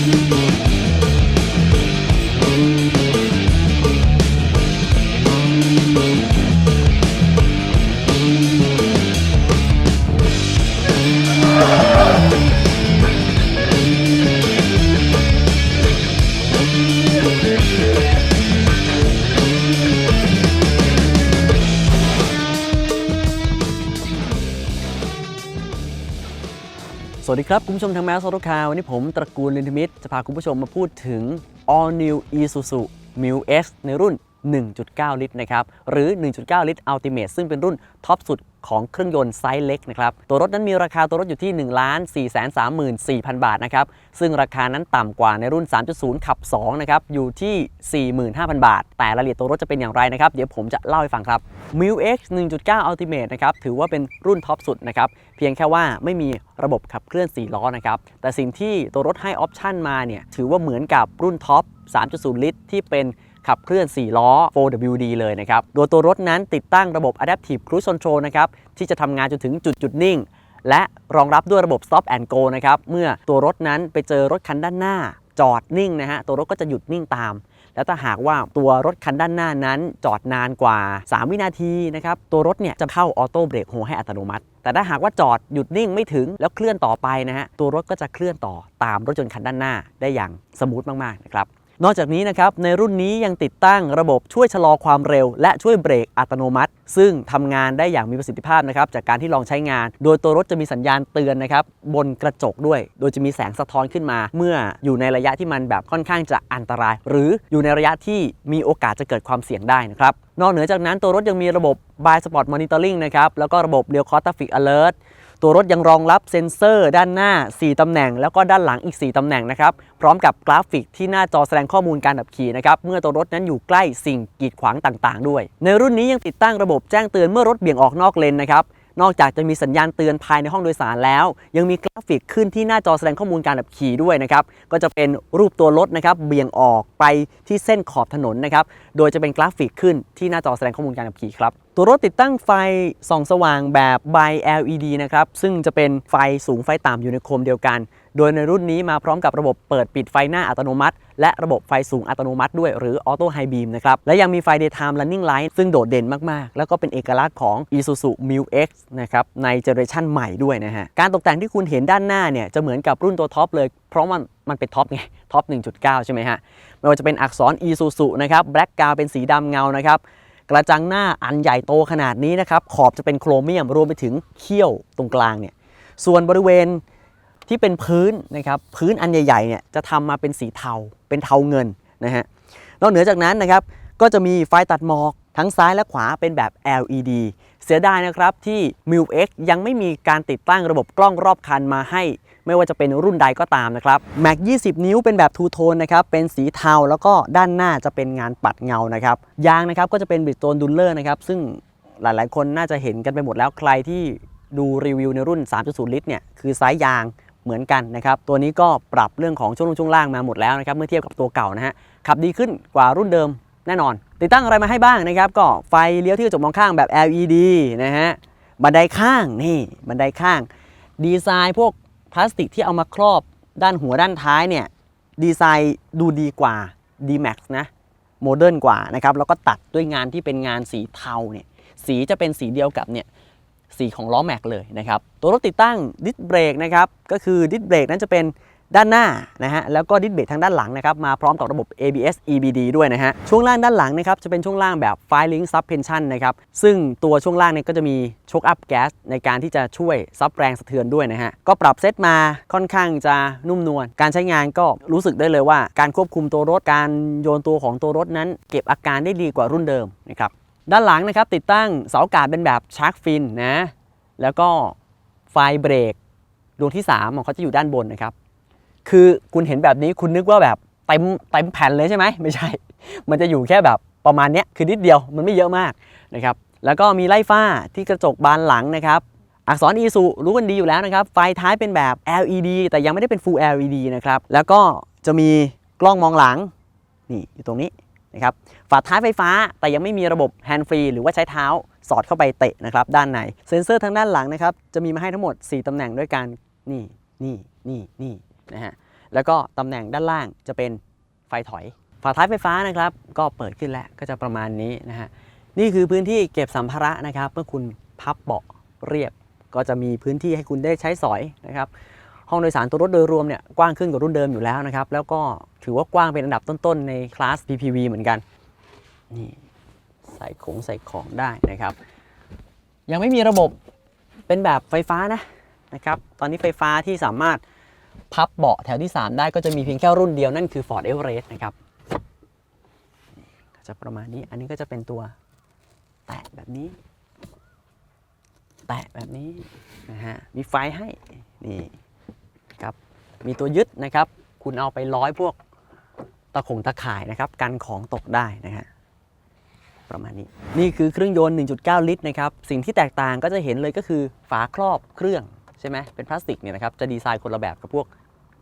สวั ครับคุณผู้ชมทางแมสโซโตคาวันนี้ผมตระกูลลินทมิตรจะพาคุณผู้ชมมาพูดถึง All New Isuzu m i l X ในรุ่น 1.9 ลิตรนะครับ หรือ 1.9 ลิตร Ultimate ซึ่งเป็นรุ่นท็อปสุด ของเครื่องยนต์ไซส์เล็กนะครับ ตัวรถนั้นมีราคาตัวรถอยู่ที่ 1 4 3 4 0 0 0 บาทนะครับ ซึ่งราคานั้นต่ำกว่าในรุ่น 3.0 ขับ 2 นะครับ อยู่ที่ 45,000 บาท แต่รายละเอียดตัวรถจะเป็นอย่างไรนะครับ เดี๋ยวผมจะเล่าให้ฟังครับ m i l X 1.9 Ultimate นะครับ ถือว่าเป็นรุ่นท็อปสุดนะครับ เพียงแค่ว่าไม่มีระบบขับเคลื่อน 4 ล้อนะครับ แต่สิ่งที่ตัวรถให้ออปชันมาเนี่ย ถือว่าเหมือนกับรุ่นท็อป 3.0 ลิตรที่เป็น ขับเคลื่อน 4 ล้อ 4WD เลยนะครับโดยตัวรถนั้นติดตั้งระบบ Adaptive Cruise Control นะครับที่จะทำงานจนถึงจุดจุดนิ่ง และรองรับด้วยระบบ Stop and Go นะครับเมื่อตัวรถนั้นไปเจอรถคันด้านหน้า จอดนิ่งนะฮะตัวรถก็จะหยุดนิ่งตาม แล้วถ้าหากว่าตัวรถคันด้านหน้านั้น จอดนานกว่า 3 วินาทีนะครับตัวรถเนี่ยจะเข้าออโต้เบรกโฮให้อัตโนมัติ แต่ถ้าหากว่าจอดหยุดนิ่งไม่ถึงแล้วเคลื่อนต่อไปนะฮะตัวรถก็จะเคลื่อนต่อตามรถยนต์คันด้านหน้าได้อย่างสมูทมากๆนะครับ นอกจากนี้นะครับในรุ่นนี้ยังติดตั้งระบบช่วยชะลอความเร็ว และช่วยเบรกอัตโนมัติ ซึ่งทำงานได้อย่างมีประสิทธิภาพนะครับจากการที่ลองใช้งาน โดยตัวรถจะมีสัญญาณเตือนนะครับบนกระจกด้วย โดยจะมีแสงสะท้อนขึ้นมา เมื่ออยู่ในระยะที่มันแบบค่อนข้างจะอันตราย หรืออยู่ในระยะที่มีโอกาสจะเกิดความเสี่ยงได้นะครับนอกเหนือจากนั้นตัวรถยังมีระบบ Blind Spot Monitoring นะครับแล้วก็ระบบ Real Cross Traffic Alert ตัวรถยังรองรับเซ็นเซอร์ด้านหน้า 4 ตำแหน่ง แล้วก็ด้านหลังอีก 4 ตำแหน่งนะครับพร้อมกับกราฟิกที่หน้าจอแสดงข้อมูลการขับขี่นะครับเมื่อตัวรถนั้นอยู่ใกล้สิ่งกีดขวางต่างๆ ด้วย ในรุ่นนี้ยังติดตั้งระบบแจ้งเตือนเมื่อรถเบี่ยงออกนอกเลนนะครับ นอกจากจะมีสัญญาณเตือนภายในห้องโดยสารแล้ว ยังมีกราฟิกขึ้นที่หน้าจอแสดงข้อมูลการขับขี่ด้วยนะครับก็จะเป็นรูปตัวรถนะครับเบี่ยงออกไปที่เส้นขอบถนนนะครับโดยจะเป็นกราฟิกขึ้นที่หน้าจอแสดงข้อมูลการขับขี่ครับตัวรถติดตั้งไฟส่องสว่างแบบ by LED นะครับซึ่งจะเป็นไฟสูงไฟต่ำอยู่ในโคมเดียวกัน โดยในรุ่นนี้มาพร้อมกับระบบเปิดปิดไฟหน้าอัตโนมัติ และระบบไฟสูงอัตโนมัติด้วยหรือ Auto High Beam นะครับ และยังมีไฟ Daytime Running Light ซึ่งโดดเด่นมาก ๆ แล้วก็เป็นเอกลักษณ์ของ Isuzu m i l X นะครับ ในเจเนอเรชันใหม่ด้วยนะฮะ การตกแต่งที่คุณเห็นด้านหน้าเนี่ย จะเหมือนกับรุ่นตัวท็อปเลย เพราะมันมันเป็นท็อปไง ท็อป 1.9 ใช่ไหมฮะ ไม่ว่าจะเป็นอักษร Isuzu นะครับ Black กาวเป็นสีดำเงานะครับกระจังหน้าอันใหญ่โตขนาดนี้นะครับขอบจะเป็นโครเมียมรวมไปถึงเขี้ยวตรงกลางเนี่ยส่วนบริเวณ ที่เป็นพื้นนะครับพื้นอันใหญ่ๆเนี่ยจะทำมาเป็นสีเทาเป็นเทาเงินนะฮะนอกเหนือจากนั้นนะครับก็จะมีไฟตัดหมอกทั้งซ้ายและขวาเป็นแบบ LED เสียดายนะครับที่ m i l X ยังไม่มีการติดตั้งระบบกล้องรอบคันมาให้ ไม่ว่าจะเป็นรุ่นใดก็ตามนะครับ Mac 20 นิ้วเป็นแบบทูโทนนะครับเป็นสีเทาแล้วก็ด้านหน้าจะเป็นงานปัดเงานะครับยางนะครับก็จะเป็นบิดโตนดูลเลอร์นะครับซึ่งหลายๆ คนน่าจะเห็นกันไปหมดแล้วใครที่ดูรีวิวในรุ่น 3.0 ลิตรเนี่ยคือไซส์ยาง เหมือนกันนะครับ ตัวนี้ก็ปรับเรื่องของช่วงลงช่วงล่างมาหมดแล้วนะครับ เมื่อเทียบกับตัวเก่านะฮะ ขับดีขึ้นกว่ารุ่นเดิมแน่นอน ติดตั้งอะไรมาให้บ้างนะครับ ก็ไฟเลี้ยวที่กระจกมองข้างแบบ LED นะฮะ บันไดข้างนี่ บันไดข้าง ดีไซน์พวกพลาสติกที่เอามาครอบด้านหัวด้านท้ายเนี่ย ดีไซน์ดูดีกว่า D-Max นะ โมเดิร์นกว่านะครับ แล้วก็ตัดด้วยงานที่เป็นงานสีเทาเนี่ย สีจะเป็นสีเดียวกับเนี่ย สีของล้อแม็กเลยนะครับตัวรถติดตั้งดิสเบรกนะครับก็คือดิสเบรกนั้นจะเป็นด้านหน้านะฮะแล้วก็ดิสเบรกทางด้านหลังนะครับมาพร้อมกับระบบ ABS EBD ด้วยนะฮะช่วงล่างด้านหลังนะครับจะเป็นช่วงล่างแบบ f i l i n g Suspension นะครับซึ่งตัวช่วงล่างเนี่ยก็จะมีโชคอัพแก๊สในการที่จะช่วยซับแรงสะเทือนด้วยนะฮะก็ปรับเซตมาค่อนข้างจะนุ่มนวลการใช้งานก็รู้สึกได้เลยว่า การควบคุมตัวรถการโยนตัวของตัวรถนั้น เก็บอาการได้ดีกว่ารุ่นเดิมนะครับ ด้านหลังนะครับติดตั้งเสาอากาศเป็นแบบชาร์กฟินนะแล้วก็ไฟเบรกดวงที่3ของเขาจะอยู่ด้านบนนะครับ คือคุณเห็นแบบนี้คุณนึกว่าแบบเต็มเต็มแผ่นเลยใช่ไหมไม่ใช่ มันจะอยู่แค่แบบประมาณนี้คือนิดเดียวมันไม่เยอะมากนะครับ แล้วก็มีไล่ฟ้าที่กระจกบานหลังนะครับ อักษรอีสุรู้กันดีอยู่แล้วนะครับ ไฟท้ายเป็นแบบ LED แต่ยังไม่ได้เป็น Full LED นะครับ แล้วก็จะมีกล้องมองหลังนี่อยู่ตรงนี้นะครับ ฝาท้ายไฟฟ้าแต่ยังไม่มีระบบแฮนด์ฟรีหรือว่าใช้เท้าสอดเข้าไปเตะนะครับด้านในเซ็นเซอร์ทางด้านหลังนะครับจะมีมาให้ทั้งหมด 4 ตำแหน่งด้วยกันนี่นี่นี่นี่นะฮะแล้วก็ตำแหน่งด้านล่างจะเป็นไฟถอย ฝาท้ายไฟฟ้านะครับก็เปิดขึ้นแล้วก็จะประมาณนี้นะฮะนี่คือพื้นที่เก็บสัมภาระนะครับเมื่อคุณพับเบาะเรียบ ก็จะมีพื้นที่ให้คุณได้ใช้สอยนะครับห้องโดยสารตัวรถโดยรวมเนี่ยกว้างขึ้นกว่ารุ่นเดิมอยู่แล้วนะครับแล้วก็ถือว่ากว้างเป็นอันดับต้นๆในคลาส PPV เหมือนกัน นี่ใส่ของใส่ของได้นะครับ ยังไม่มีระบบเป็นแบบไฟฟ้านะนะครับ ตอนนี้ไฟฟ้าที่สามารถพับเบาะแถวที่ 3 ได้ก็จะมีเพียงแค่รุ่นเดียวนั่นคือ Ford Everest นะครับก็จะประมาณนี้อันนี้ก็จะเป็นตัวแตะแบบนี้ แตะแบบนี้นะฮะมีไฟให้นี่ครับมีตัวยึดนะครับ คุณเอาไปร้อยพวกตะขงตะข่ายนะครับ กันของตกได้นะฮะ ประมาณนี้ นี่คือเครื่องยนต์ 1.9 ลิตรนะครับ สิ่งที่แตกต่างก็จะเห็นเลยก็คือฝาครอบเครื่องใช่ไหมเป็นพลาสติกเนี่ยนะครับ จะดีไซน์คนละแบบกับพวก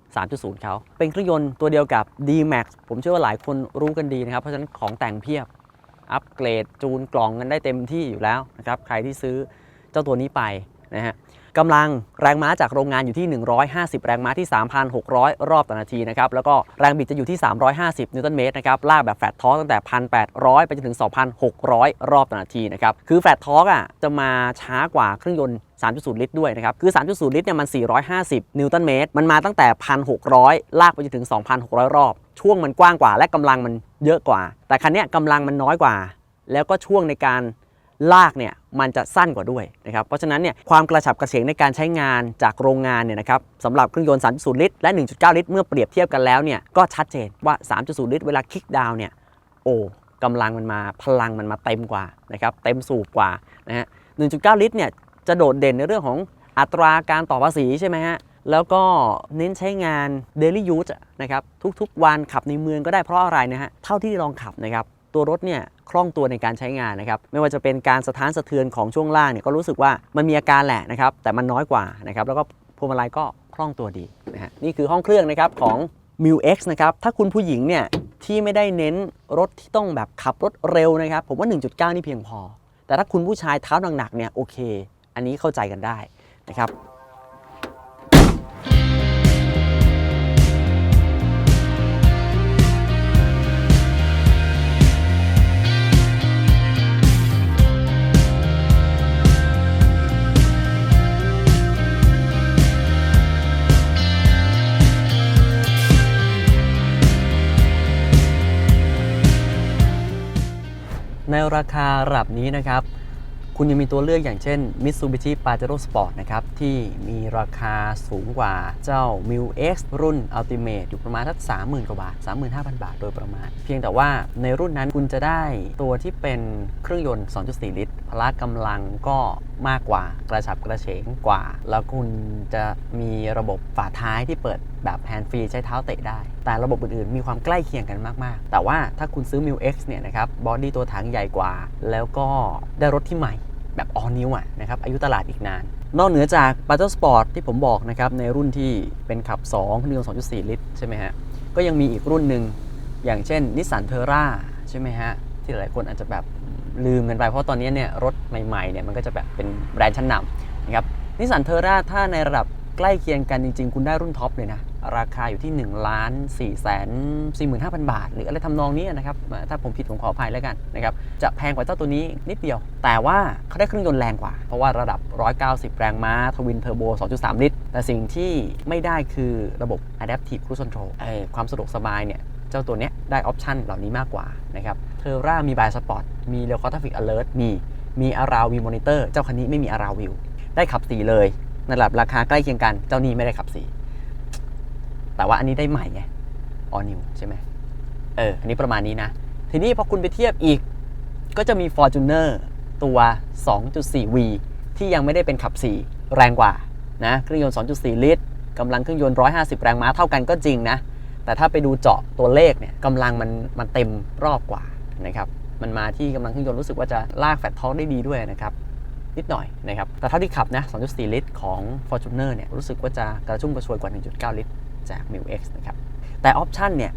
3.0 เขา เป็นเครื่องยนต์ตัวเดียวกับ D-Max ผมเชื่อว่าหลายคนรู้กันดีนะครับ เพราะฉะนั้นของแต่งเพียบ อัปเกรดจูนกล่องกันได้เต็มที่อยู่แล้วนะครับ ใครที่ซื้อเจ้าตัวนี้ไป นะฮะกำลังแรงม้าจากโรงงานอยู่ที่ 150 แรงม้าที่ 3,600 รอบต่อนาทีนะครับ แล้วก็แรงบิดจะอยู่ที่ 350 นิวตันเมตรนะครับ ลากแบบแฟลตทอร์กตั้งแต่ 1,800 ไปจนถึง 2,600 รอบต่อนาทีนะครับ คือแฟลตทอร์กอะจะมาช้ากว่าเครื่องยนต์ 3.0 ลิตรด้วยนะครับ คือ 3.0 ลิตรเนี่ยมัน 450 นิวตันเมตร มันมาตั้งแต่ 1,600 ลากไปจนถึง 2,600 รอบ ช่วงมันกว้างกว่า และกำลังมันเยอะกว่า แต่คันนี้กำลังมันน้อยกว่า แล้วก็ช่วงในการ ลากเนี่ยมันจะสั้นกว่าด้วยนะครับ เพราะฉะนั้นเนี่ยความกระฉับกระเฉงในการใช้งานจากโรงงานเนี่ยนะครับสำหรับเครื่องยนต์ 3.0 ลิตร และ 1.9 ลิตร เมื่อเปรียบเทียบกันแล้วเนี่ยก็ชัดเจนว่า 3.0 ลิตร เวลาคลิกดาวเนี่ยโอ้กำลังมันมาพลังมันมาเต็มกว่านะครับเต็มสูบกว่านะฮะ 1.9 ลิตรเนี่ยจะโดดเด่นในเรื่องของอัตราการต่อภาษีใช่ไหมฮะแล้วก็เน้นใช้งาน daily use นะครับทุกๆ วันขับในเมืองก็ได้เพราะอะไรนะฮะเท่าที่ลองขับนะครับ ตัวรถเนี่ยคล่องตัวในการใช้งานนะครับไม่ว่าจะเป็นการสะท้านสะเทือนของช่วงล่างเนี่ยก็รู้สึกว่ามันมีอาการแหละนะครับแต่มันน้อยกว่านะครับแล้วก็พวงมาลัยก็คล่องตัวดีนะฮะนี่คือห้องเครื่องนะครับของ m u X นะครับถ้าคุณผู้หญิงเนี่ยที่ไม่ได้เน้นรถที่ต้องแบบขับรถเร็วนะครับ ผมว่า 1.9 นี่เพียงพอ แต่ถ้าคุณผู้ชายเท้าหนักๆเนี่ยโอเค อันนี้เข้าใจกันได้นะครับ ราคาระดับนี้นะครับ คุณยังมีตัวเลือกอย่างเช่น Mitsubishi Pajero Sport นะครับ ที่มีราคาสูงกว่าเจ้า m i l X รุ่น Ultimate อยู่ประมาณสัก30,000 กว่าบาท 35,000 บาทโดยประมาณ เพียงแต่ว่าในรุ่นนั้นคุณจะได้ตัวที่เป็นเครื่องยนต์ 2.4 ลิตร พละกำลังก็มากกว่ากระฉับกระเฉงกว่า แล้วคุณจะมีระบบฝาท้ายที่เปิดแบบแฮนด์ฟรีใช้เท้าเตะได้ แต่ระบบอื่นๆ มีความใกล้เคียงกันมากๆ แต่ว่าถ้าคุณซื้อ m i l X เนี่ยนะครับบอดี้ตัวถังใหญ่กว่า แล้วก็ได้รถที่ใหม่แบบ all new อะนะครับอายุตลาดอีกนาน นอกเหนือจาก b a t t l e Sport ที่ผมบอกนะครับในรุ่นที่เป็นขับ2เครื่อง2.4 ลิตรใช่ไหมฮะก็ยังมีอีกรุ่นหนึ่งอย่างเช่น Nissan Terra ใช่ไหมฮะที่หลายคนอาจจะแบบลืมกันไปเพราะตอนนี้เนี่ยรถใหม่ๆเนี่ยมันก็จะแบบเป็นแบรนด์ชั้นนำนะครับ Nissan Terra ถ้าในระดับใกล้เคียงกันจริง ๆ คุณได้รุ่นท็อปเลยนะ ราคาอยู่ที่1ล้าน4แสน45,000บาท หรืออะไรทำนองนี้นะครับ ถ้าผมผิดผมขออภัยแล้วกันนะครับ จะแพงกว่าเจ้าตัวนี้นิดเดียว แต่ว่าเขาได้เครื่องยนต์แรงกว่า เพราะว่าระดับ 190 แรงม้า ทวินเทอร์โบ 2.3 ลิตร แต่สิ่งที่ไม่ได้คือระบบ Adaptive Cruise Control เอ่อความสะดวกสบายเนี่ยเจ้าตัวเนี้ยได้ออปชันเหล่านี้มากกว่านะครับเทอร่ามีบายสปอร์ตมีเร w คอร์ทฟิกอเลิร์มีมีอาราวิวมอนิเตอร์เจ้าคันนี้ไม่มีอาราวิวได้ขับสีเลยในระดับราคาใกล้เคียงกัน เจ้านี้ไม่ได้ขับสี แต่ว่าอันนี้ได้ใหม่ไงออนิวใช่ไหมเออ อันนี้ประมาณนี้นะ ทีนี้พอคุณไปเทียบอีก ก็จะมี Fortuner ตัว 2.4V ที่ยังไม่ได้เป็นขับ 4 แรงกว่านะ เครื่องยนต์ 2.4 ลิตรกำลังเครื่องยนต์ 150 แรงม้าเท่ากันก็จริงนะ แต่ถ้าไปดูเจาะตัวเลขเนี่ยกำลังมันมันเต็มรอบกว่านะครับ มันมาที่กำลังเครื่องยนต์รู้สึกว่าจะลากแฟตท้องได้ดีด้วยนะครับนิดหน่อยนะครับ แต่เท่าที่ขับนะ 2.4 ลิตรของ Fortuner เนี่ยรู้สึกว่าจะกระชุ่มกระชวยกว่า 1.9 ลิตร จาก m i l X นะครับ แต่ออปชันเนี่ย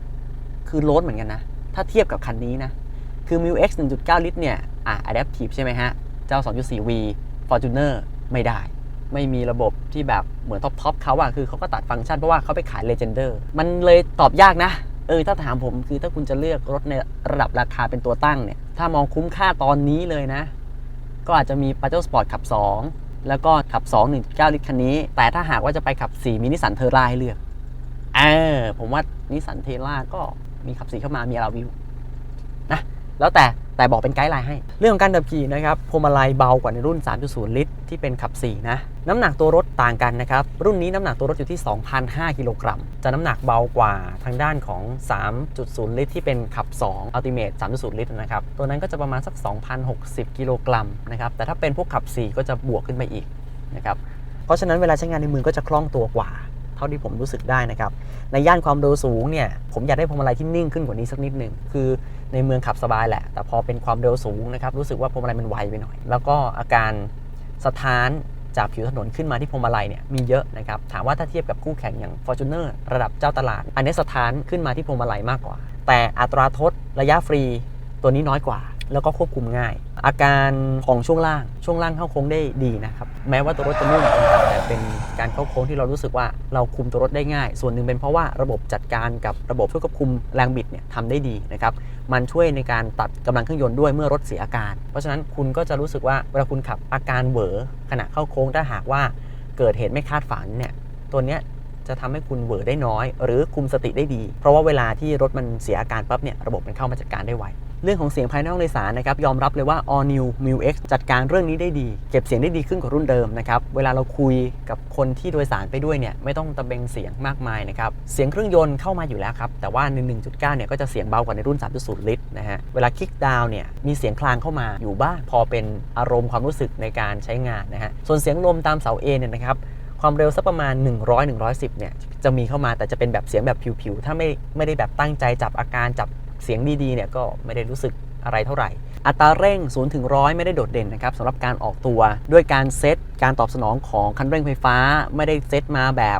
คือโลดเหมือนกันนะ ถ้าเทียบกับคันนี้นะ คือ m i l X 1.9 ลิตรเนี่ย อะ Adaptive ใช่ไหมฮะ เจ้า 2.4V Fortuner ไม่ได้ ไม่มีระบบที่แบบเหมือนท็อปทอปเขาอะคือเขาก็ตัดฟังก์ชันเพราะว่าเขาไปขายเลเจนเดอร์มันเลยตอบยากนะเออถ้าถามผมคือถ้าคุณจะเลือกรถในระดับราคาเป็นตัวตั้งเนี่ย ถ้ามองคุ้มค่าตอนนี้เลยนะ ก็อาจจะมี p a j e r o Sport ขับ 2 แล้วก็ขับ 2 1.9 ลิตรคันนี้ แต่ถ้าหากว่าจะไปขับ 4มีนิสสันเทอร่าให้เลือก เออผมว่านิสสันเทอร่าก็มีขับ4เข้ามามีอาราวิวนะแล้วแต่แต่บอกเป็นไกด์ไลน์ให้ เรื่องของการขับขี่นะครับพวงมาลัยเบากว่าในรุ่น 3.0 ลิตร ที่เป็นขับ 4 นะ น้ำหนักตัวรถต่างกันนะครับ รุ่นนี้น้ำหนักตัวรถอยู่ที่ 2,005กิโลกรัม จะน้ำหนักเบากว่าทางด้านของ 3.0 ลิตร ที่เป็นขับ 2 Ultimate 3.0 ลิตรนะครับ ตัวนั้นก็จะประมาณสัก 2,060 กิโลกรัมนะครับ แต่ถ้าเป็นพวกขับ 4 ก็จะบวกขึ้นไปอีกนะครับ เพราะฉะนั้นเวลาใช้งานในมือก็จะคล่องตัวกว่า เท่าที่ผมรู้สึกได้นะครับ ในย่านความเร็วสูงเนี่ยผมอยากได้พวงมาลัยที่นิ่งขึ้นกว่านี้สักนิดหนึ่งคือในเมืองขับสบายแหละ แต่พอเป็นความเร็วสูงนะครับรู้สึกว่าพวงมาลัยมันไวไปหน่อย แล้วก็อาการสะท้านจากผิวถนนขึ้นมาที่พวงมาลัยเนี่ยมีเยอะนะครับถามว่าถ้าเทียบกับคู่แข่งอย่าง Fortuner ระดับเจ้าตลาด อันนี้สะท้านขึ้นมาที่พวงมาลัยมากกว่า แต่อัตราทดระยะฟรีตัวนี้น้อยกว่า แล้วก็ควบคุมง่าย อาการของช่วงล่างช่วงล่างเข้าโค้งได้ดีนะครับแม้ว่าตัวรถจะนุ่มแต่เป็นการเข้าโค้งที่เรารู้สึกว่าเราคุมตัวรถได้ง่าย ส่วนหนึ่งเป็นเพราะว่าระบบจัดการกับระบบช่วยควบคุมแรงบิดเนี่ยทำได้ดีนะครับมันช่วยในการตัดกำลังเครื่องยนต์ด้วยเมื่อรถเสียอาการ เพราะฉะนั้นคุณก็จะรู้สึกว่าเวลาคุณขับอาการเหวอขณะเข้าโค้งถ้าหากว่าเกิดเหตุไม่คาดฝันเนี่ยตัวเนี้ยจะทำให้คุณเหวอได้น้อย หรือคุมสติได้ดี เพราะว่าเวลาที่รถมันเสียอาการปั๊บเนี่ยระบบมันเข้ามาจัดการได้ไว เรื่องของเสียงภายในห้องโดยสารนะครับยอมรับเลยว่า All New m u X จัดการเรื่องนี้ได้ดี เก็บเสียงได้ดีขึ้นกว่ารุ่นเดิมนะครับเวลาเราคุยกับคนที่โดยสารไปด้วยเนี่ยไม่ต้องตะเบงเสียงมากมายนะครับเสียงเครื่องยนต์เข้ามาอยู่แล้วครับแต่ว่า 1.9 เนี่ยก็จะเสียงเบากว่าในรุ่น 3.0 ลิตรนะฮะเวลาคลิกดาวน์เนี่ยมีเสียงคลางเข้ามาอยู่บ้างพอเป็นอารมณ์ความรู้สึกในการใช้งานนะฮะส่วนเสียงลมตามเสา A เนี่ยนะครับความเร็วสักประมาณ 100-110 เนี่ย จะมีเข้ามาแต่จะเป็นแบบเสียงแบบผิวๆ ถ้าไม่ไม่ได้แบบตั้งใจจับอาการจับ เสียงดีๆเนี่ยก็ไม่ได้รู้สึกอะไรเท่าไหร่ อัตราเร่ง0ถึง100 ไม่ได้โดดเด่นนะครับสำหรับการออกตัว ด้วยการเซตการตอบสนองของคันเร่งไฟฟ้า ไม่ได้เซตมาแบบ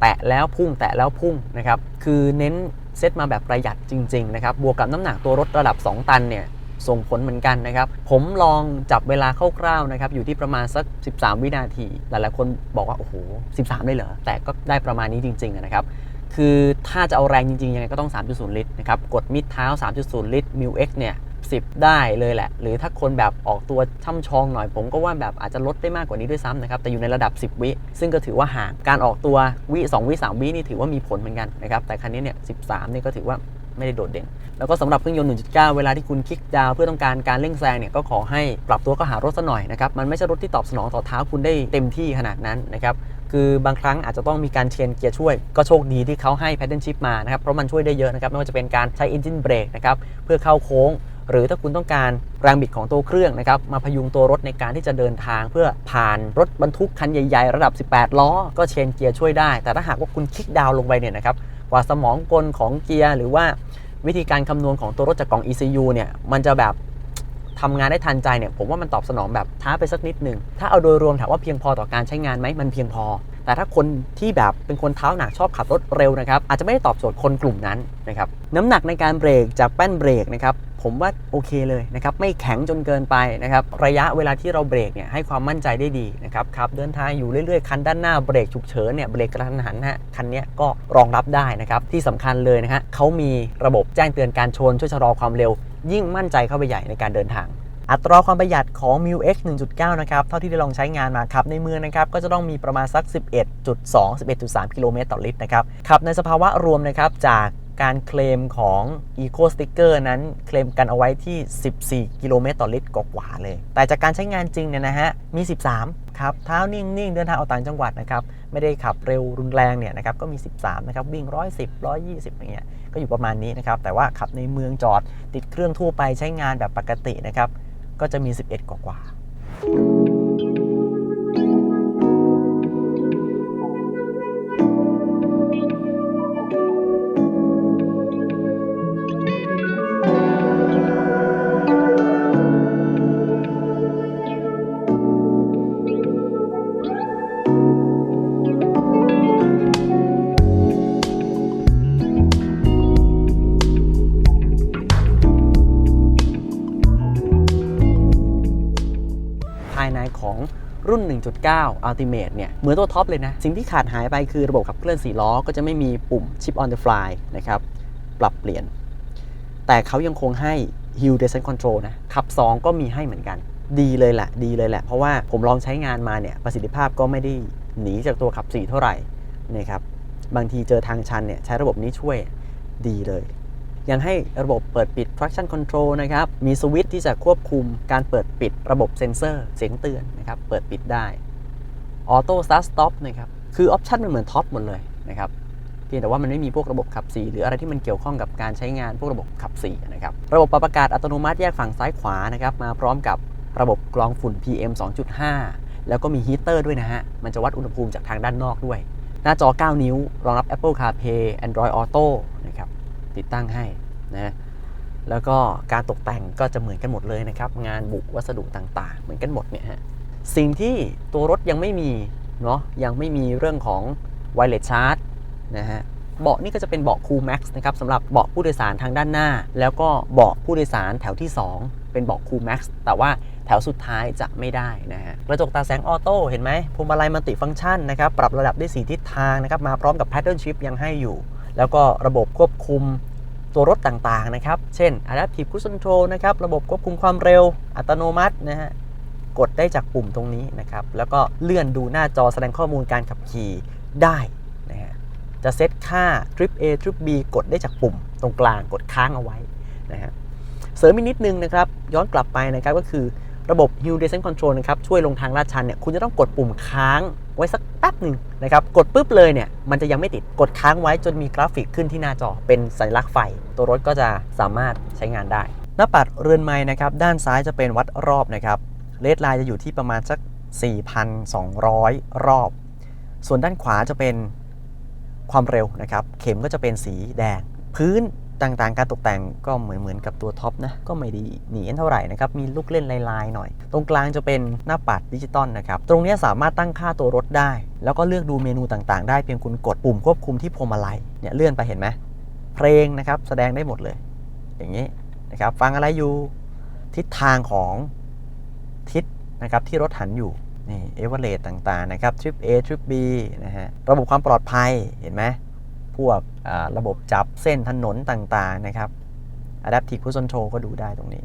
แตะแล้วพุ่งแตะแล้วพุ่งนะครับคือเน้นเซตมาแบบประหยัดจริง ๆ นะครับ บวกกับน้ำหนักตัวรถระดับ 2 ตันเนี่ยส่งผลเหมือนกันนะครับ ผมลองจับเวลาคร่าวๆนะครับ อยู่ที่ประมาณสัก 13 วินาที หลายๆคนบอกว่า โอ้โห 13 ได้เหรอ แต่ก็ได้ประมาณนี้จริง ๆ นะครับ คือถ้าจะเอาแรงจริงๆ ยังไงก็ต้อง 3.0 ลิตรนะครับ กดมิดเท้า 3.0 ลิตรมิวเอ็กเนี่ย 10 ได้เลยแหละ หรือถ้าคนแบบออกตัวช่ำชองหน่อยผมก็ว่าแบบอาจจะลดได้มากกว่านี้ด้วยซ้ำนะครับ แต่อยู่ในระดับ 10 วิ ซึ่งก็ถือว่าห่าง การออกตัววิ 2 วิ 3 วินี่ถือว่ามีผลเหมือนกันนะครับ แต่คันนี้เนี่ย 13 นี่ก็ถือว่า ไม่ได้โดดเด่น แล้วก็สำหรับเครื่องยนต์ 1.9 เวลาที่คุณคลิกดาวเพื่อต้องการการเร่งแซงเนี่ยก็ขอให้ปรับตัวก็หารถซะหน่อยนะครับ มันไม่ใช่รถที่ตอบสนองต่อเท้าคุณได้เต็มที่ขนาดนั้นนะครับ คือบางครั้งอาจจะต้องมีการเชนเกียร์ช่วย ก็โชคดีที่เขาให้ paddle shift มานะครับ เพราะมันช่วยได้เยอะนะครับ ไม่ว่าจะเป็นการใช้ engine brake นะครับ เพื่อเข้าโค้งหรือถ้าคุณต้องการแรงบิดของตัวเครื่องนะครับมาพยุงตัวรถในการที่จะเดินทางเพื่อผ่านรถบรรทุกคันใหญ่ ๆ ระดับ 18 ล้อ ก็เชนเกียร์ช่วยได้ แต่ถ้าหากว่าคุณคลิกดาวลงไปเนี่ยนะครับ กว่าสมองกลของเกียร์ หรือว่าวิธีการคำนวณของตัวรถจากกล่อง ECU เนี่ยมันจะแบบทำงานได้ทันใจเนี่ยผมว่ามันตอบสนองแบบช้าไปสักนิดหนึ่งถ้าเอาโดยรวมถามว่าเพียงพอต่อการใช้งานไหมมันเพียงพอ แต่ถ้าคนที่แบบเป็นคนเท้าหนักชอบขับรถเร็วนะครับอาจจะไม่ได้ตอบโจทย์คนกลุ่มนั้นนะครับน้ำหนักในการเบรกจากแป้นเบรกนะครับ ผมว่าโอเคเลยนะครับไม่แข็งจนเกินไปนะครับระยะเวลาที่เราเบรกเนี่ยให้ความมั่นใจได้ดีนะครับขับเดินทางอยู่เรื่อยๆ คันด้านหน้าเบรกฉุกเฉินเนี่ยเบรกกระทันหันฮะคันนี้ก็รองรับได้นะครับที่สำคัญเลยนะฮะเขามีระบบแจ้งเตือนการชนช่วยชะลอความเร็ว ยิ่งมั่นใจเข้าไปใหญ่ในการเดินทางอัตราความประหยัดของ m i u X 1.9 นะครับ เท่าที่ได้ลองใช้งานมาขับในเมืองนะครับ ก็จะต้องมีประมาณสัก 11.2 11.3 กิโลเมตรต่อลิตรนะครับ ขับในสภาวะรวมนะครับ จาก การเคลมของ Eco Sticker นั้นเคลมกันเอาไว้ที่ 14 กิโลเมตรต่อลิตรกว่าเลย แต่จากการใช้งานจริงเนี่ยนะฮะ มี 13 ครับ เท้านิ่ง ๆ เดินทางออกต่างจังหวัดนะครับ ไม่ได้ขับเร็วรุนแรงเนี่ยนะครับ ก็มี 13 นะครับ วิ่ง 110 120 อย่างเงี้ย ก็อยู่ประมาณนี้นะครับ แต่ว่าขับในเมืองจอดติดเครื่องทั่วไปใช้งานแบบปกตินะครับ ก็จะมี 11 กว่ากว่าๆ รุ่น 1.9 Ultimate เนี่ย เหมือนตัวท็อปเลยนะ สิ่งที่ขาดหายไปคือระบบขับเคลื่อน 4 ล้อ ก็จะไม่มีปุ่ม Chip on the Fly นะครับ ปรับเปลี่ยน แต่เขายังคงให้ Hill Descent Control นะ ขับ 2 ก็มีให้เหมือนกัน ดีเลยแหละ ดีเลยแหละ เพราะว่าผมลองใช้งานมาเนี่ย ประสิทธิภาพก็ไม่ได้หนีจากตัวขับ 4 เท่าไหร่นะครับ บางทีเจอทางชันเนี่ยใช้ระบบนี้ช่วยดีเลย ยังให้ระบบเปิดปิด traction control นะครับ มีสวิตช์ที่จะควบคุมการเปิดปิดระบบเซ็นเซอร์เสียงเตือนนะครับ เปิดปิดได้ auto start stop นะครับ คือออปชันมันเหมือนท็อปหมดเลยนะครับ เพียงแต่ว่ามันไม่มีพวกระบบขับ4หรืออะไรที่มันเกี่ยวข้องกับการใช้งานพวกระบบขับ4นะครับ ระบบปรับอากาศอัตโนมัติแยกฝั่งซ้ายขวานะครับ มาพร้อมกับระบบกรองฝุ่น PM 2.5 แล้วก็มีฮีเตอร์ด้วยนะฮะ มันจะวัดอุณหภูมิจากทางด้านนอกด้วย หน้าจอ 9 นิ้ว รองรับ Apple CarPlay Android Auto นะครับ ติดตั้งให้นะแล้วก็การตกแต่งก็จะเหมือนกันหมดเลยนะครับ งานบุวัสดุต่างๆ เหมือนกันหมดเนี่ยฮะสิ่งที่ตัวรถยังไม่มีเนาะยังไม่มีเรื่องของ Wireless Charge นะฮะเบาะนี่ก็จะเป็นเบาะ Cool Max นะครับสำหรับเบาะผู้โดยสารทางด้านหน้า แล้วก็เบาะผู้โดยสารแถวที่ 2 เป็นเบาะ Cool Max แต่ว่าแถวสุดท้ายจะไม่ได้นะฮะกระจกตาแสงออโต้เห็นไหมพวงมาลัยมัลติฟังก์ชันนะครับปรับระดับได้ 4 ทิศทางนะครับมาพร้อมกับ Pattern Shift ยังให้อยู่ แล้วก็ระบบควบคุมตัวรถต่างๆนะครับ เช่น Adaptive Cruise Control นะครับ ระบบควบคุมความเร็วอัตโนมัตินะฮะ กดได้จากปุ่มตรงนี้นะครับ แล้วก็เลื่อนดูหน้าจอแสดงข้อมูลการขับขี่ได้นะฮะ จะเซตค่า Trip A Trip B กดได้จากปุ่มตรงกลางกดค้างเอาไว้นะฮะ เสริมอีกนิดนึงนะครับ ย้อนกลับไปนะครับก็คือ ระบบ Hill Descent Control นะครับช่วยลงทางลาดชันเนี่ยคุณจะต้องกดปุ่มค้างไว้สักแป๊บหนึ่งนะครับกดปุ๊บเลยเนี่ยมันจะยังไม่ติดกดค้างไว้จนมีกราฟิกขึ้นที่หน้าจอ เป็นสัญลักษณ์ไฟ ตัวรถก็จะสามารถใช้งานได้ หน้าปัดเรือนไม้นะครับด้านซ้ายจะเป็นวัดรอบนะครับเลดไลน์จะอยู่ที่ประมาณสัก 4,200 รอบ ส่วนด้านขวาจะเป็นความเร็วนะครับ เข็มก็จะเป็นสีแดง พื้น ต่างๆ การตกแต่งก็เหมือนเหมือนกับตัวท็อปนะ ก็ไม่ดีหนีกันเท่าไหร่นะครับ มีลูกเล่นลายๆหน่อย ตรงกลางจะเป็นหน้าปัดดิจิตอลนะครับ ตรงนี้สามารถตั้งค่าตัวรถได้ แล้วก็เลือกดูเมนูต่างๆ ได้เพียงคุณกดปุ่มควบคุมที่พวงมาลัยเนี่ยเลื่อนไปเห็นไหมเพลงนะครับแสดงได้หมดเลย อย่างนี้นะครับ ฟังอะไรอยู่ทิศทางของทิศนะครับที่รถหันอยู่นี่เอเวอเรสต่างๆนะครับทริป A ทริป B นะฮะระบบความปลอดภัยเห็นไหม พวกระบบจับเส้นถนนต่างๆนะครับ Adaptive Cruise Control ก็ดูได้ตรงนี้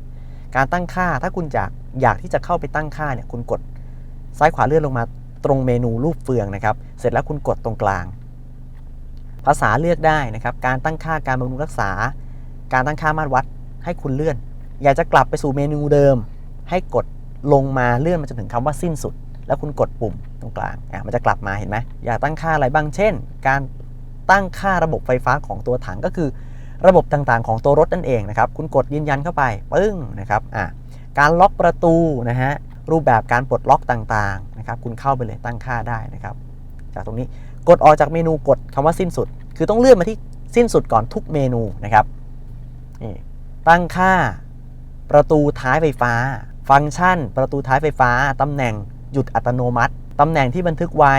การตั้งค่าถ้าคุณอยากอยากที่จะเข้าไปตั้งค่าเนี่ยคุณกดซ้ายขวาเลื่อนลงมาตรงเมนูรูปเฟืองนะครับ เสร็จแล้วคุณกดตรงกลาง ภาษาเลือกได้นะครับ การตั้งค่าการบำรุงรักษา การตั้งค่ามาตรวัดให้คุณเลื่อน อยากจะกลับไปสู่เมนูเดิม ให้กดลงมาเลื่อนมาจนถึงคำว่าสิ้นสุด แล้วคุณกดปุ่มตรงกลางอะมันจะกลับมาเห็นไหมอยากตั้งค่าอะไรบ้างเช่น การ ตั้งค่าระบบไฟฟ้าของตัวถังก็คือ ระบบต่างๆ ของตัวรถนั่นเองนะครับ คุณกดยืนยันเข้าไปปึ้งนะครับอะการล็อกประตูนะฮะรูปแบบการปลดล็อกต่างๆนะครับ คุณเข้าไปเลยตั้งค่าได้นะครับ จากตรงนี้กดออกจากเมนูกดคำว่าสิ้นสุด คือต้องเลื่อนมาที่สิ้นสุดก่อนทุกเมนูนะครับนี่ตั้งค่าประตูท้ายไฟฟ้า ฟังก์ชัน ประตูท้ายไฟฟ้าตำแหน่งหยุดอัตโนมัติตำแหน่งที่บันทึกไว้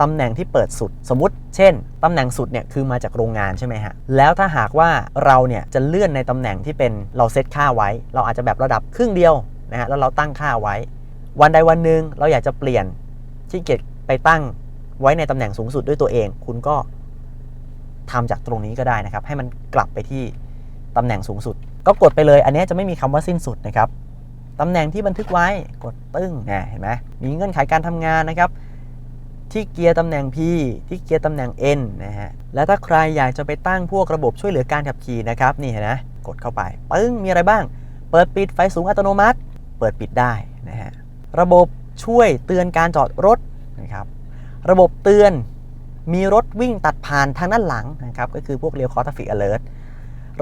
ตำแหน่งที่เปิดสุด สมมติ เช่น ตำแหน่งสุดเนี่ยคือมาจากโรงงานใช่ไหมฮะ แล้วถ้าหากว่าเราเนี่ยจะเลื่อนในตำแหน่งที่เป็นเราเซตค่าไว้ เราอาจจะแบบระดับครึ่งเดียวนะฮะ แล้วเราตั้งค่าไว้ วันใดวันหนึ่งเราอยากจะเปลี่ยนที่เกียจไปตั้งไว้ในตำแหน่งสูงสุดด้วยตัวเอง คุณก็ทำจากตรงนี้ก็ได้นะครับ ให้มันกลับไปที่ตำแหน่งสูงสุด ก็กดไปเลย อันนี้จะไม่มีคำว่าสิ้นสุดนะครับตำแหน่งที่บันทึกไว้กดตึ้งนี่ยเห็นไหมมีเงื่อนไขการทำงานนะครับ ที่เกียร์ตำแหน่ง P ที่เกียร์ตำแหน่ง N นะฮะ และถ้าใครอยากจะไปตั้งพวกระบบช่วยเหลือการขับขี่นะครับ นี่เห็นไหมกดเข้าไป ปึ้ง มีอะไรบ้าง เปิดปิดไฟสูงอัตโนมัติ เปิดปิดได้นะฮะ ระบบช่วยเตือนการจอดรถนะครับ ระบบเตือนมีรถวิ่งตัดผ่านทางด้านหลังนะครับ ก็คือพวกเรียวคอร์ทฟิกอเลอร์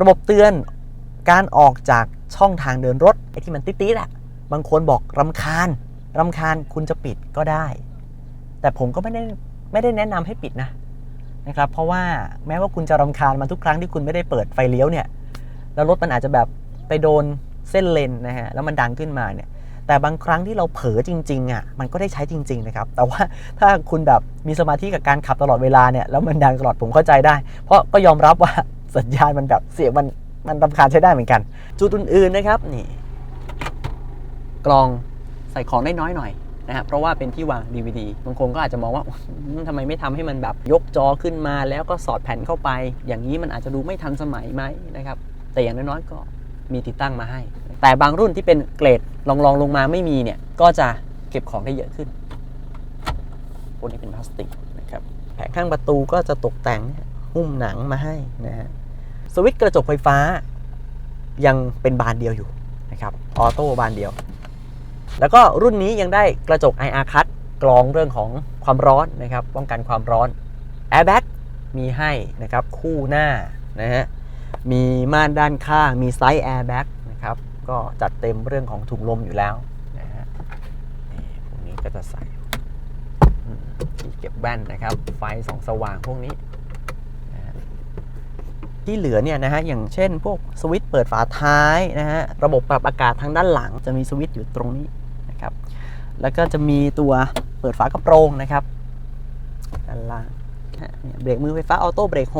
ระบบเตือนการออกจากช่องทางเดินรถไอ้ที่มันติ๊ดๆอะ บางคนบอกรำคาญรำคาญคุณจะปิดก็ได้ แต่ผมก็ไม่ได้ไม่ได้แนะนำให้ปิดนะนะครับ เพราะว่าแม้ว่าคุณจะรำคาญมันทุกครั้งที่คุณไม่ได้เปิดไฟเลี้ยวเนี่ย แล้วรถมันอาจจะแบบไปโดนเส้นเลนนะฮะ แล้วมันดังขึ้นมาเนี่ย แต่บางครั้งที่เราเผลอจริงๆอะ มันก็ได้ใช้จริง ๆ นะครับ แต่ว่าถ้าคุณแบบมีสมาธิกับการขับตลอดเวลาเนี่ย แล้วมันดังตลอดผมเข้าใจได้ เพราะก็ยอมรับว่าสัญญาณมันแบบเสียงมันมันรำคาญใช้ได้เหมือนกัน จุดอื่นๆนะครับนี่กรองใส่ของได้น้อยหน่อย นะฮะเพราะว่าเป็นที่วาง DVD บางคนก็อาจจะมองว่าอืมทำไมไม่ทำให้มันแบบยกจอขึ้นมา แล้วก็สอดแผ่นเข้าไป อย่างนี้มันอาจจะดูไม่ทันสมัยไหมนะครับ แต่อย่างน้อยๆก็มีติดตั้งมาให้ แต่บางรุ่นที่เป็นเกรดลองๆลงมาไม่มีเนี่ยก็จะเก็บของได้เยอะขึ้นพวกนี้เป็นพลาสติกนะครับแผงข้างประตูก็จะตกแต่งหุ้มหนังมาให้นะฮะสวิตช์กระจกไฟฟ้ายังเป็นบานเดียวอยู่นะครับออโต้บานเดียว แล้วก็รุ่นนี้ยังได้กระจก IR cut กรองเรื่องของความร้อนนะครับ ป้องกันความร้อน Airbag มีให้นะครับคู่หน้านะฮะมีม่านด้านข้างมีไซส์ Airbag นะครับก็จัดเต็มเรื่องของถุงลมอยู่แล้วนะฮะนี่พวกนี้ก็จะใส่ที่เก็บแว่นนะครับ ไฟสองสว่างพวกนี้ ที่เหลือเนี่ยนะฮะอย่างเช่นพวกสวิตช์เปิดฝาท้ายนะฮะระบบปรับอากาศทางด้านหลังจะมีสวิตช์อยู่ตรงนี้ นะครับ แล้วก็จะมีตัวเปิดฝากระโปรงนะครับด้านล่างเบรกมือไฟฟ้าออโต้เบรกโฮ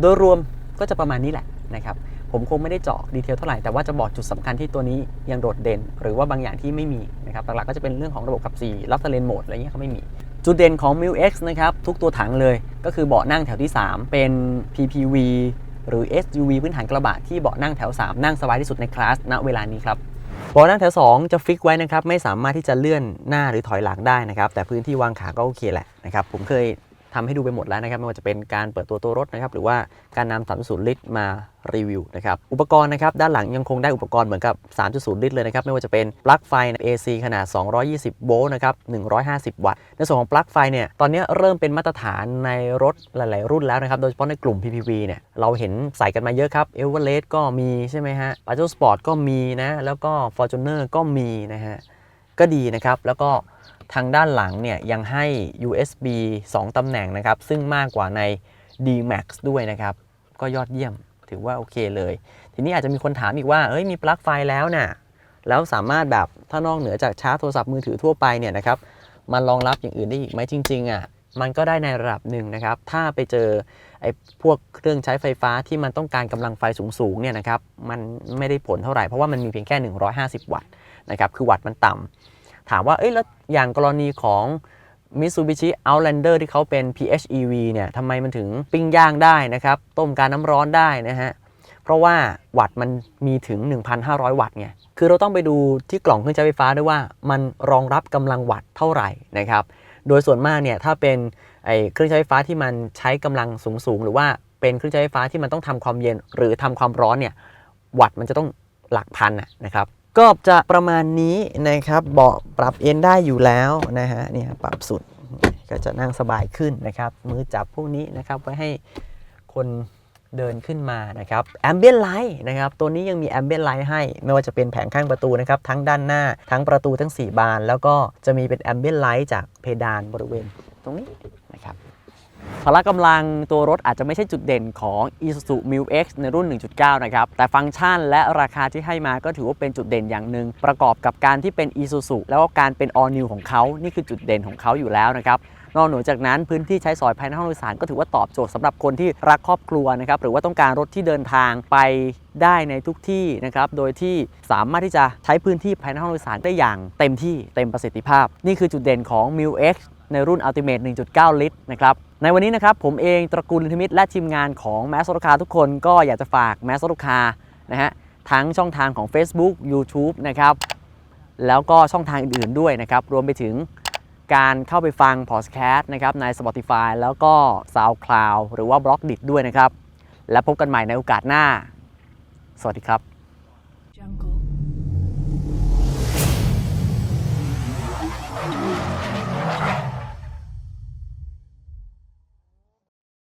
โดยรวมก็จะประมาณนี้แหละนะครับ ผมคงไม่ได้เจาะดีเทลเท่าไหร่ แต่ว่าจะบอกจุดสำคัญที่ตัวนี้ยังโดดเด่น หรือว่าบางอย่างที่ไม่มีนะครับหลักๆก็จะเป็นเรื่องของระบบขับสี่ลัฟเทเลนโหมดอะไรเงี้ยเขาไม่มี จุดเด่นของ m i l X นะครับทุกตัวถังเลยก็คือเบาะนั่งแถวที่ 3 เป็น PPV หรือ SUV พื้นฐานกระบะที่เบาะนั่งแถว 3 นั่งสบายที่สุดในคลาสณเวลานี้ครับ บาะนั่งแถว2จะฟิกไว้นะครับ ไม่สามารถที่จะเลื่อนหน้าหรือถอยหลังได้นะครับ แต่พื้นที่วางขาก็โอเคแหละนะครับ ผมเคย ทำให้ดูไปหมดแล้วนะครับไม่ว่าจะเป็นการเปิดตัวตัวรถนะครับหรือว่าการนำ3.0 ลิตรมารีวิวนะครับอุปกรณ์นะครับด้านหลังยังคงได้อุปกรณ์เหมือนกับ 3.0 ลิตรเลยนะครับไม่ว่าจะเป็นปลั๊กไฟ AC ขนาด 220 โวลต์นะครับ 150 วัตต์ ในส่วนของปลั๊กไฟเนี่ยตอนนี้เริ่มเป็นมาตรฐานในรถหลาย ๆ รุ่นแล้วนะครับโดยเฉพาะในกลุ่ม PPV เนี่ยเราเห็นใส่กันมาเยอะครับ e v e r e s t ก็มีใช่ไหมฮะ p a j e r o Sport ก็มีนะแล้วก็ Fortuner ก็มีนะฮะก็ดีนะครับแล้วก็ ทางด้านหลังเนี่ยยังให้ USB 2 ตำแหน่งนะครับ ซึ่งมากกว่าใน D-Max ด้วยนะครับ ก็ยอดเยี่ยมถือว่าโอเคเลย ทีนี้อาจจะมีคนถามอีกว่า เอ้ยมีปลั๊กไฟแล้วน่ะแล้วสามารถแบบถ้านอกเหนือจากชาร์จโทรศัพท์มือถือทั่วไปเนี่ยนะครับ มันรองรับอย่างอื่นได้อีกไหมจริงๆอะมันก็ได้ในระดับหนึ่งนะครับ ถ้าไปเจอไอ้พวกเครื่องใช้ไฟฟ้าที่มันต้องการกำลังไฟสูงๆเนี่ยนะครับ มันไม่ได้ผลเท่าไหร่ เพราะว่ามันมีเพียงแค่ 150 วัตต์นะครับ คือวัตต์มันต่ำ ถามว่าเอ้ยแล้วอย่างกรณีของ Mitsubishi Outlander ที่เขาเป็น PHEV เนี่ยทำไมมันถึงปิ้งย่างได้นะครับ ต้มการน้ำร้อนได้นะฮะ เพราะว่าวัตต์มันมีถึง 1,500 วัตต์ไง คือเราต้องไปดูที่กล่องเครื่องใช้ไฟฟ้าด้วยว่ามันรองรับกำลังวัตต์เท่าไหร่นะครับ โดยส่วนมากเนี่ยถ้าเป็นไอ้เครื่องใช้ไฟฟ้าที่มันใช้กำลังสูงๆหรือว่าเป็นเครื่องใช้ไฟฟ้าที่มันต้องทำความเย็นหรือทำความร้อนเนี่ยวัตต์มันจะต้องหลักพันนะนะครับ ก็จะประมาณนี้นะครับเบาะปรับเอนได้อยู่แล้วนะฮะเนี่ยปรับสุดก็จะนั่งสบายขึ้นนะครับ มือจับพวกนี้นะครับไว้ให้คนเดินขึ้นมานะครับแอมเบียนไลท์นะครับตัวนี้ยังมีแอมเบียนไลท์ให้ ไม่ว่าจะเป็นแผงข้างประตูนะครับ ทั้งด้านหน้าทั้งประตูทั้ง 4 บาน แล้วก็จะมีเป็นแอมเบียนไลท์จากเพดานบริเวณตรงนี้ พละกำลังตัวรถอาจจะไม่ใช่จุดเด่นของ Isuzu Mil X ในรุ่น 1.9 นะครับ แต่ฟังก์ชันและราคาที่ให้มาก็ถือว่าเป็นจุดเด่นอย่างหนึ่ง ประกอบกับการที่เป็น Isuzu แล้วก็การเป็น All New ของเขา นี่คือจุดเด่นของเขาอยู่แล้วนะครับนอกเหนือจากนั้นพื้นที่ใช้สอยภายในห้องโดยสารก็ถือว่าตอบโจทย์สำหรับคนที่รักครอบครัวนะครับหรือว่าต้องการรถที่เดินทางไปได้ในทุกที่นะครับโดยที่สามารถที่จะใช้พื้นที่ภายในห้องโดยสารได้อย่างเต็มที่เต็มประสิทธิภาพ นี่คือจุดเด่นของ Mil X ในรุ่น Ultimate 1.9 ลิตรนะครับ ในวันนี้นะครับผมเองตระกูลลินทมิตรและทีมงานของ m a s โ o คาทุกคนก็อยากจะฝาก m a s โ o คานะฮะทั้งช่องทางของ Facebook YouTube นะครับ แล้วก็ช่องทางอื่นๆด้วยนะครับ รวมไปถึงการเข้าไปฟังพอดแคสต์นะครับใน Spotify แล้วก็ SoundCloud หรือว่า b ล็อกดิด้วยนะครับ และพบกันใหม่ในโอกาสหน้า สวัสดีครับ